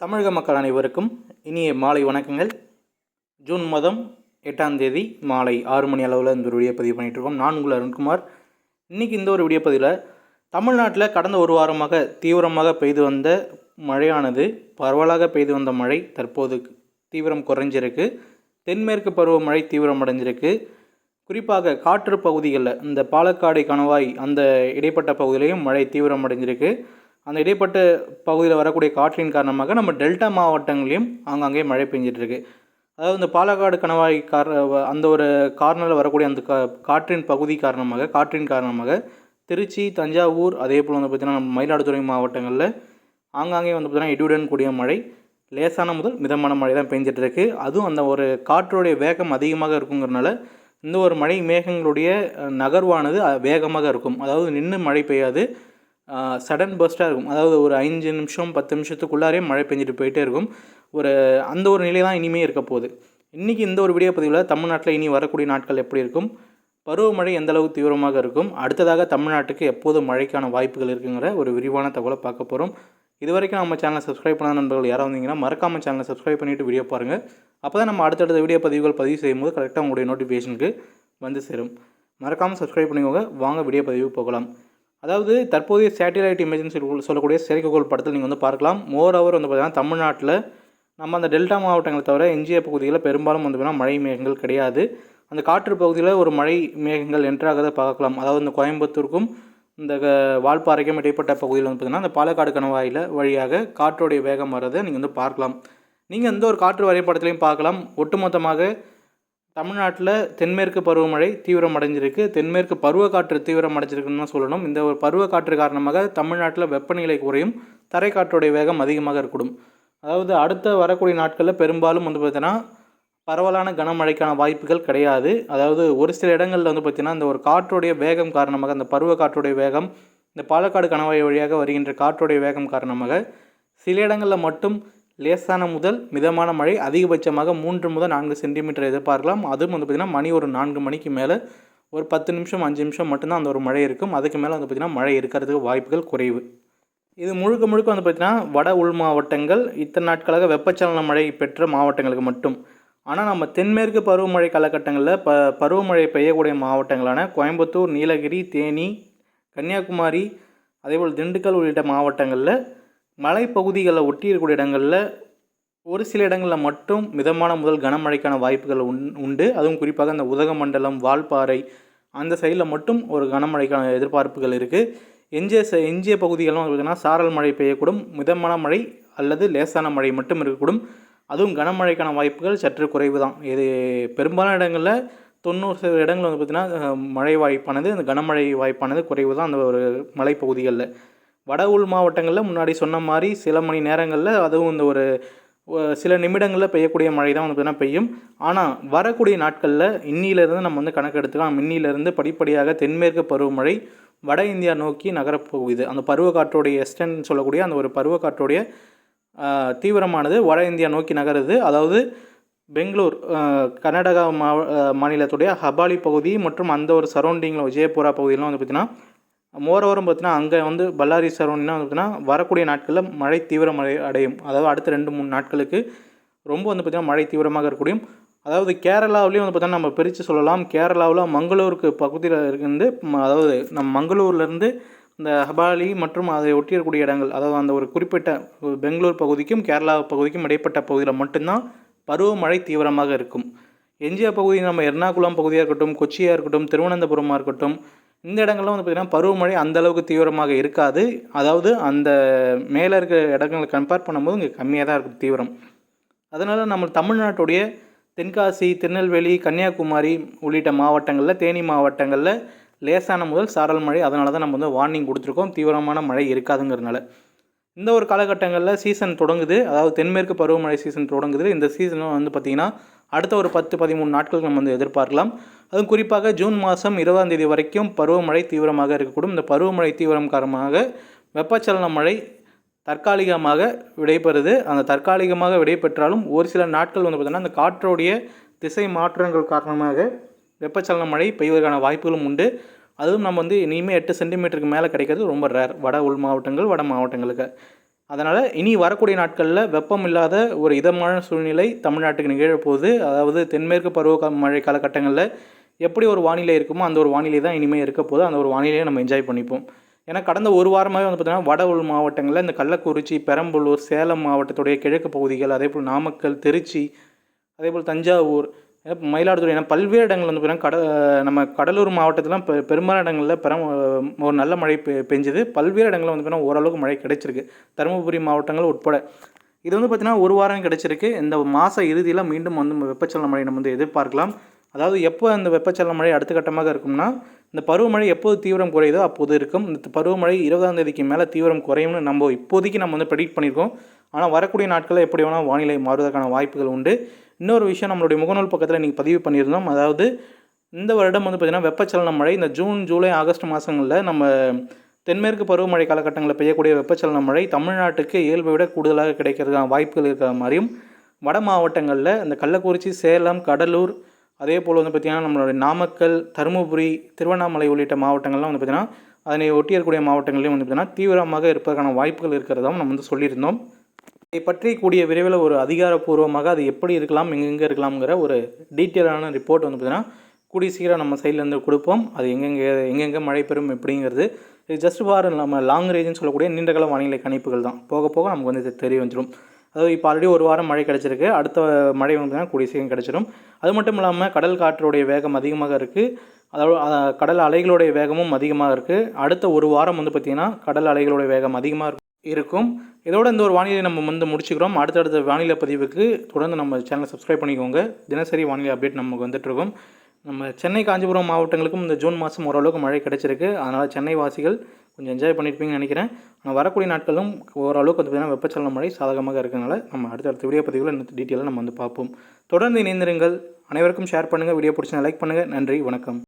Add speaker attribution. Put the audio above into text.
Speaker 1: தமிழக மக்கள் அனைவருக்கும் இனிய மாலை வணக்கங்கள். ஜூன் மாதம் எட்டாம் தேதி மாலை ஆறு மணி அளவில் இந்த ஒரு வீடியோ பதிவு பண்ணிகிட்ருக்கோம் இருக்கோம். நான் உங்கள் அருண்குமார். இன்றைக்கி இந்த ஒரு வீடியோ பதிவில் தமிழ்நாட்டில் கடந்த ஒரு வாரமாக தீவிரமாக பெய்து வந்த மழையானது பரவலாக பெய்து வந்த மழை தற்போது தீவிரம் குறைஞ்சிருக்கு. தென்மேற்கு பருவமழை தீவிரம் அடைஞ்சிருக்கு. குறிப்பாக காற்று பகுதிகளில் இந்த பாலக்காடு கணவாய் அந்த இடைப்பட்ட பகுதியிலையும் மழை தீவிரம் அடைஞ்சிருக்கு. அந்த இடைப்பட்ட பகுதியில் வரக்கூடிய காற்றின் காரணமாக நம்ம டெல்டா மாவட்டங்களையும் ஆங்காங்கே மழை பெஞ்சிட்ருக்கு. அதாவது இந்த பாலக்காடு கணவாய் கார அந்த ஒரு கார்னரில் வரக்கூடிய அந்த கா காற்றின் பகுதி காரணமாக காற்றின் காரணமாக திருச்சி தஞ்சாவூர் அதே போல் வந்து பார்த்திங்கன்னா நம்ம மயிலாடுதுறை மாவட்டங்களில் ஆங்காங்கே வந்து பார்த்திங்கன்னா இடியுடன் கூடிய மழை லேசான முதல் மிதமான மழை தான் பெஞ்சிட்ருக்கு. அதுவும் அந்த ஒரு காற்றுடைய வேகம் அதிகமாக இருக்குங்கிறனால இந்த ஒரு மழை மேகங்களுடைய நகர்வானது வேகமாக இருக்கும். அதாவது நின்று மழை பெய்யாது. சடன் பர்ஸ்ட்டாக இருக்கும். அதாவது ஒரு அஞ்சு நிமிஷம் பத்து நிமிஷத்துக்குள்ளாரே மழை பெஞ்சிட்டு போயிட்டே இருக்கும். ஒரு அந்த ஒரு நிலை தான் இனிமே இருக்க போகுது. இன்றைக்கி இந்த ஒரு வீடியோ பதிவில் தமிழ்நாட்டில் இனி வரக்கூடிய நாட்கள் எப்படி இருக்கும்? பருவமழை எந்த அளவு தீவிரமாக இருக்கும்? அடுத்ததாக தமிழ்நாட்டுக்கு எப்போது மழைக்கான வாய்ப்புகள் இருக்குங்கிற ஒரு விரிவான தகவலை பார்க்க போகிறோம் இது வரைக்கும் நம்ம சேனலை சப்ஸ்கிரைப் பண்ணாத நண்பர்கள் யாராவது வந்தீங்கன்னா மறக்காமல் சேனலை சப்ஸ்கிரைப் பண்ணிவிட்டு வீடியோ பாருங்கள் அப்போ தான் நம்ம அடுத்தடுத்த வீடியோ பதிவுகள் பதிவு செய்யும்போது கரெக்டாக உங்களுடைய நோட்டிஃபிகேஷனுக்கு வந்து சேரும். மறக்காமல் சப்ஸ்கிரைப் பண்ணிக்கோங்க. வாங்க வீடியோ பதிவு போகலாம். அதாவது தற்போதைய சேட்டிலைட் இமேஜ்னு சொல்லி சொல்லக்கூடிய செயற்கைக்கோள் படத்தில் நீங்கள் வந்து பார்க்கலாம். மோர் அவர் வந்து பார்த்தீங்கன்னா தமிழ்நாட்டில் நம்ம அந்த டெல்டா மாவட்டங்களை தவிர எஞ்சிய பகுதியில் பெரும்பாலும் வந்து பார்த்தீங்கன்னா மழை மேகங்கள் கிடையாது. அந்த காற்று பகுதியில் ஒரு மழை மேகங்கள் என்றாகதை பார்க்கலாம். அதாவது இந்த கோயம்புத்தூருக்கும் இந்த க- வால்பாறைக்கும் இடைப்பட்ட பகுதியில் வந்து பார்த்தீங்கன்னா அந்த பாலக்காடு கணவாயில் வழியாக காற்றுடைய வேகம் வர்றதை நீங்கள் வந்து பார்க்கலாம். நீங்கள் எந்த ஒரு காற்று வரைபடத்துலையும் பார்க்கலாம். ஒட்டுமொத்தமாக தமிழ்நாட்டில் தென்மேற்கு பருவமழை தீவிரம் அடைஞ்சிருக்கு தென்மேற்கு பருவக்காற்று தீவிரம் அடைஞ்சிருக்குன்னு தான் சொல்லணும். இந்த ஒரு பருவக்காற்று காரணமாக தமிழ்நாட்டில் வெப்பநிலை குறையும் தரைக்காற்றுடைய வேகம் அதிகமாக இருக்கக்கூடும். அதாவது அடுத்த வரக்கூடிய நாட்களில் பெரும்பாலும் வந்து பார்த்தீங்கன்னா பரவலான கனமழைக்கான வாய்ப்புகள் கிடையாது. அதாவது ஒரு சில இடங்களில் வந்து பார்த்திங்கன்னா இந்த ஒரு காற்றுடைய வேகம் காரணமாக அந்த பருவ காற்றுடைய வேகம் இந்த பாலக்காடு கணவாய் வழியாக வருகின்ற காற்றுடைய வேகம் காரணமாக சில இடங்களில் மட்டும் லேசான முதல் மிதமான மழை அதிகபட்சமாக மூன்று முதல் நான்கு சென்டிமீட்டர் எதிர்பார்க்கலாம். அதுவும் வந்து பார்த்திங்கன்னா மணி ஒரு நான்கு மணிக்கு மேலே ஒரு பத்து நிமிஷம் அஞ்சு நிமிஷம் மட்டும்தான் அந்த ஒரு மழை இருக்கும். அதுக்கு மேலே வந்து பார்த்திங்கன்னா மழை இருக்கிறதுக்கு வாய்ப்புகள் குறைவு. இது முழுக்க முழுக்க வந்து பார்த்திங்கன்னா வட உள் மாவட்டங்கள் இத்தனை நாட்களாக வெப்பச்சலன மழை பெற்ற மாவட்டங்களுக்கு மட்டும். ஆனால் நம்ம தென்மேற்கு பருவமழை காலகட்டங்களில் ப பருவமழை பெய்யக்கூடிய மாவட்டங்களான கோயம்புத்தூர் நீலகிரி தேனி கன்னியாகுமரி அதேபோல் திண்டுக்கல் உள்ளிட்ட மாவட்டங்களில் மலைப்பகுதிகளை ஒட்டி இருக்கக்கூடிய இடங்களில் ஒரு சில இடங்களில் மட்டும் மிதமான முதல் கனமழைக்கான வாய்ப்புகள் உண் உண்டு. அதுவும் குறிப்பாக அந்த உதகமண்டலம் வால்பாறை அந்த சைடில் மட்டும் ஒரு கனமழைக்கான எதிர்பார்ப்புகள் இருக்குது எஞ்சிய ச எஞ்சிய பகுதிகளும் இருக்குன்னா சாரல் மழை பெய்யக்கூடும் மிதமான மழை அல்லது லேசான மழை மட்டும் இருக்கக்கூடும். அதுவும் கனமழைக்கான வாய்ப்புகள் சற்று குறைவு தான். இது பெரும்பாலான இடங்களில் தொண்ணூறு சில இடங்கள் வந்து பார்த்திங்கன்னா மழை வாய்ப்பானது அந்த கனமழை வாய்ப்பானது குறைவு தான் அந்த ஒரு மலைப்பகுதிகளில். வட உள் மாவட்டங்களில் முன்னாடி சொன்ன மாதிரி சில மணி நேரங்களில் அதுவும் இந்த ஒரு சில நிமிடங்களில் பெய்யக்கூடிய மழை தான் வந்து பார்த்தீங்கன்னா பெய்யும். ஆனால் வரக்கூடிய நாட்களில் இன்னிலிருந்து நம்ம வந்து கணக்கு எடுத்துக்கலாம் இன்னிலிருந்து படிப்படியாக தென்மேற்கு பருவமழை வட இந்தியா நோக்கி நகரப்போகுது. அந்த பருவக்காற்றோடைய எஸ்டன் சொல்லக்கூடிய அந்த ஒரு பருவக்காற்றோடைய தீவிரமானது வட இந்தியா நோக்கி நகருது. அதாவது பெங்களூர் கர்நாடகா மா மாநிலத்துடைய ஹபாலி பகுதி மற்றும் அந்த ஒரு சரௌண்டிங்கில் விஜயபுரா பகுதியெலாம் வந்து பார்த்திங்கன்னா மோரோவரம் பார்த்தீங்கன்னா அங்கே வந்து பல்லாரி சரௌண்டிங்னா வந்து பார்த்தீங்கன்னா வரக்கூடிய நாட்களில் மழை தீவிரம் அடை அடையும். அதாவது அடுத்த ரெண்டு மூணு நாட்களுக்கு ரொம்ப வந்து பார்த்திங்கன்னா மழை தீவிரமாக இருக்கக்கூடியும். அதாவது கேரளாவிலையும் வந்து பார்த்தீங்கன்னா நம்ம பிரித்து சொல்லலாம். கேரளாவில் மங்களூருக்கு பகுதியில் இருந்து ம- அதாவது நம்ம மங்களூர்லேருந்து இந்த ஹபாலி மற்றும் அதை ஒட்டி இருக்கக்கூடிய இடங்கள் அதாவது அந்த ஒரு குறிப்பிட்ட பெங்களூர் பகுதிக்கும் கேரளா பகுதிக்கும் இடைப்பட்ட பகுதியில் மட்டும்தான் பருவமழை தீவிரமாக இருக்கும். எஞ்சிய பகுதி நம்ம எர்ணாகுளம் பகுதியாக இருக்கட்டும் கொச்சியாக இருக்கட்டும் திருவனந்தபுரமாக இருக்கட்டும் இந்த இடங்கள்லாம் வந்து பார்த்திங்கன்னா பருவமழை அந்தளவுக்கு தீவிரமாக இருக்காது. அதாவது அந்த மேலே இருக்க இடங்களை கம்பேர் பண்ணும்போது இங்கே கம்மியாக தான் இருக்கும் தீவிரம். அதனால் நம்ம தமிழ்நாட்டுடைய தென்காசி திருநெல்வேலி கன்னியாகுமரி உள்ளிட்ட மாவட்டங்களில் தேனி மாவட்டங்களில் லேசான முதல் சாரல் மழை. அதனால தான் நம்ம வந்து வார்னிங் கொடுத்துருக்கோம். தீவிரமான மழை இருக்காதுங்கிறதுனால. இந்த ஒரு காலகட்டங்களில் சீசன் தொடங்குது. அதாவது தென்மேற்கு பருவமழை சீசன் தொடங்குது. இந்த சீசனும் வந்து பார்த்திங்கன்னா அடுத்த ஒரு பத்து பதிமூணு நாட்கள் நம்ம வந்து எதிர்பார்க்கலாம். அதுவும் குறிப்பாக ஜூன் மாதம் இருபதாம் தேதி வரைக்கும் பருவமழை தீவிரமாக இருக்கக்கூடும். இந்த பருவமழை தீவிரம் காரணமாக வெப்பச்சலன மழை தற்காலிகமாக விடைபெறுது. அந்த தற்காலிகமாக விடைபெற்றாலும் ஒரு சில நாட்கள் வந்து பார்த்திங்கன்னா அந்த காற்றோடைய திசை மாற்றங்கள் காரணமாக வெப்பச்சலன மழை பெய்வதற்கான வாய்ப்புகளும் உண்டு. அதுவும் நம்ம வந்து இனிமேல் எட்டு சென்டிமீட்டருக்கு மேலே கிடைக்கிறது ரொம்ப ரேர் வட உள் மாவட்டங்கள் வட மாவட்டங்களுக்கு. அதனால் இனி வரக்கூடிய நாட்களில் வெப்பம் இல்லாத ஒரு இதமான சூழ்நிலை தமிழ்நாட்டுக்கு நிகழப்போகுது. அதாவது தென்மேற்கு பருவ மழை காலகட்டங்களில் எப்படி ஒரு வானிலை இருக்குமோ அந்த ஒரு வானிலை தான் இனிமேல் இருக்க போது அந்த ஒரு வானிலையை நம்ம என்ஜாய் பண்ணிப்போம். ஏன்னா கடந்த ஒரு வாரமாகவே வந்து பார்த்திங்கன்னா வட உள் மாவட்டங்களில் இந்த கள்ளக்குறிச்சி பெரம்பலூர் சேலம் மாவட்டத்துடைய கிழக்கு பகுதிகள் அதே போல் நாமக்கல் திருச்சி அதே போல் தஞ்சாவூர் மயிலாடுதுறை ஏன்னா பல்வேறு இடங்கள் வந்து பார்த்தீங்கன்னா கட நம்ம கடலூர் மாவட்டத்திலாம் பெ பெரும்பாலான இடங்களில் பெரும் ஒரு நல்ல மழை பெ பெஞ்சுது. பல்வேறு இடங்களில் வந்து பார்த்தீங்கன்னா ஓரளவுக்கு மழை கிடைச்சிருக்கு. தருமபுரி மாவட்டங்கள் உட்பட. இது வந்து பார்த்திங்கன்னா ஒரு வாரம் கிடைச்சிருக்கு. இந்த மாத இறுதியில் மீண்டும் வந்து வெப்பச்சலன மழை நம்ம வந்து எதிர்பார்க்கலாம். அதாவது எப்போ அந்த வெப்பச்சலன மழை அடுத்த கட்டமாக இருக்கும்னா இந்த பருவமழை எப்போது தீவிரம் குறையுதோ அப்போது இருக்கும். இந்த பருவமழை இருபதாம் தேதிக்கு மேலே தீவிரம் குறையும்னு நம்ம இப்போதைக்கு நம்ம வந்து ப்ரெடிக்ட் பண்ணியிருக்கோம் ஆனால் வரக்கூடிய நாட்களில் எப்படி வேணால் வானிலை மாறுவதற்கான வாய்ப்புகள் உண்டு. இன்னொரு விஷயம் நம்மளுடைய முகநூல் பக்கத்தில் நீங்கள் பதிவு பண்ணியிருந்தோம். அதாவது இந்த வருடம் வந்து பார்த்திங்கன்னா வெப்பச்சலன மழை. இந்த ஜூன் ஜூலை ஆகஸ்ட் மாதங்களில் நம்ம தென்மேற்கு பருவமழை காலகட்டங்களில் பெய்யக்கூடிய வெப்பச்சலன மழை தமிழ்நாட்டுக்கு இயல்பை விட கூடுதலாக கிடைக்கிறதுக்கான வாய்ப்புகள் இருக்கிற மாதிரியும் வட மாவட்டங்களில் இந்த கள்ளக்குறிச்சி சேலம் கடலூர் அதே போல் வந்து பார்த்திங்கன்னா நம்மளுடைய நாமக்கல் தருமபுரி திருவண்ணாமலை உள்ளிட்ட மாவட்டங்கள்லாம் வந்து பார்த்திங்கன்னா அதனை ஒட்டி மாவட்டங்களையும் வந்து பார்த்திங்கன்னா தீவிரமாக இருப்பதற்கான வாய்ப்புகள் இருக்கிறதாவும் நம்ம வந்து சொல்லியிருந்தோம். இதை பற்றி கூடிய விரைவில் ஒரு அதிகாரப்பூர்வமாக அது எப்படி இருக்கலாம் எங்கெங்கே இருக்கலாம்ங்கிற ஒரு டீட்டெயிலான ரிப்போர்ட் வந்து பார்த்திங்கன்னா கூடிய சீக்கிரம் நம்ம சைட்லேருந்து கொடுப்போம். அது எங்கெங்கே எங்கெங்கே மழை பெறும் எப்படிங்கிறது இது ஜஸ்ட் ஃபார் நம்ம லாங் ரேஞ்சுன்னு சொல்லக்கூடிய நீண்டகால வானிலை கணிப்புகள் தான். போக போக நமக்கு வந்து இது தெரிய வந்துடும் அதாவது இப்போ ஆல்ரெடி ஒரு வாரம் மழை கிடச்சிருக்கு. அடுத்த மழை வந்து கூடிய சீக்கிரம் கிடச்சிடும் அது மட்டும் இல்லாமல் கடல் காற்றுடைய வேகம் அதிகமாக இருக்குது அதாவது கடல் அலைகளுடைய வேகமும் அதிகமாக இருக்குது அடுத்த ஒரு வாரம் வந்து பார்த்திங்கன்னா கடல் அலைகளுடைய வேகம் அதிகமாக இருக்கும். இதோட இந்த ஒரு வானிலை நம்ம வந்து முடிச்சுக்கிறோம். அடுத்தடுத்த வானிலை பதிவுக்கு தொடர்ந்து நம்ம சேனலை சப்ஸ்கிரைப் பண்ணிக்கோங்க. தினசரி வானிலை அப்டேட் நமக்கு வந்துட்டுருக்கும் நம்ம சென்னை காஞ்சிபுரம் மாவட்டங்களுக்கும் இந்த ஜூன் மாதம் ஓரளவுக்கு மழை கிடைச்சிருக்கு. அதனால் சென்னை வாசிகள் கொஞ்சம் என்ஜாய் பண்ணியிருப்பீங்கன்னு நினைக்கிறேன். ஆனால் வரக்கூடிய நாட்களும் ஓரளவுக்கு வந்து பார்த்திங்கன்னா வெப்பச்சலன மழை சாதகமாக இருக்கிறனால நம்ம அடுத்தடுத்த வீடியோ பதிவுகளை இந்த டீட்டெயிலாக நம்ம வந்து பார்ப்போம். தொடர்ந்து இணைந்திருங்கள். அனைவருக்கும் ஷேர் பண்ணுங்கள் வீடியோ பிடிச்சா லைக் பண்ணுங்கள் நன்றி. வணக்கம்.